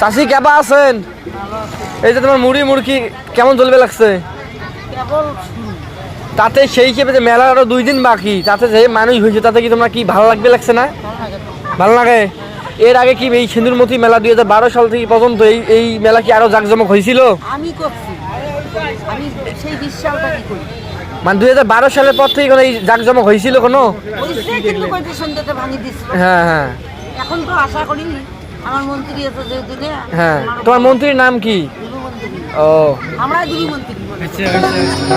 চাষি কেবা আছেন? এই যে তোমার মুড়ি মুড়কি কেমন চলবে লাগছে? তাতে সেই হিসেবে যে মেলা আরও দুই দিন বাকি তাতে যে মানুষ হয়েছে তাতে কি তোমরা কি ভালো লাগবে লাগছে না? ভালো লাগে? এর আগে কি এই সিন্দুরমতি মেলা দুই হাজার বারো সাল থেকে পর্যন্ত এই এই মেলা কি আরও জাঁকজমক হয়েছিল? আমি মানে দুই হাজার বারো সালের পর থেকে এই জাঁকজমক হয়েছিল কোনো? হ্যাঁ হ্যাঁ। এখন তো আশা করিনি। আমার মন্ত্রী আছে হ্যাঁ তোমার মন্ত্রীর নাম কি? ও। আমরা দিদি মন্ত্রী আচ্ছা, আচ্ছা।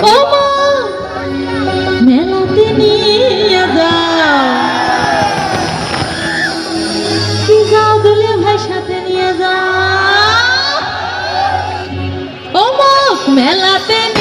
মেলাতে নিয়ে ও মেলাতে নিয়ে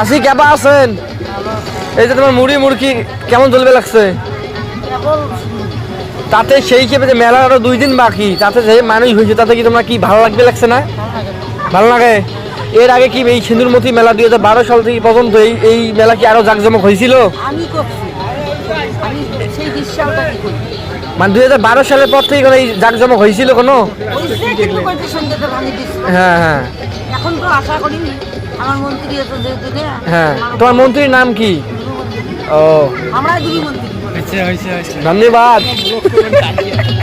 চাষি কেবা আছেন? এই যে তোমার মুড়ি মুড়কি কেমন চলবে লাগছে? তাতে সেই হিসেবে যে মেলার আরও দুই দিন বাকি তাতে যে মানুষ হয়েছে তাতে কি তোমরা কি ভালো লাগবে লাগছে না? ভালো লাগে? এর আগে কি এই সিঁদুরমতি মেলা দুই হাজার বারো সাল থেকে পর্যন্ত এই এই মেলা কি আরও জাঁকজমক হয়েছিল? মানে দুই হাজার বারো সালের পর থেকে এই জাঁকজমক হয়েছিল কোনো? হ্যাঁ হ্যাঁ। এখন তো আশা করিনি। আমার মন্ত্রী আছে যেহেতু হ্যাঁ তোমার মন্ত্রীর নাম কি? ও। আমরা গৃহমন্ত্রী ধন্যবাদ।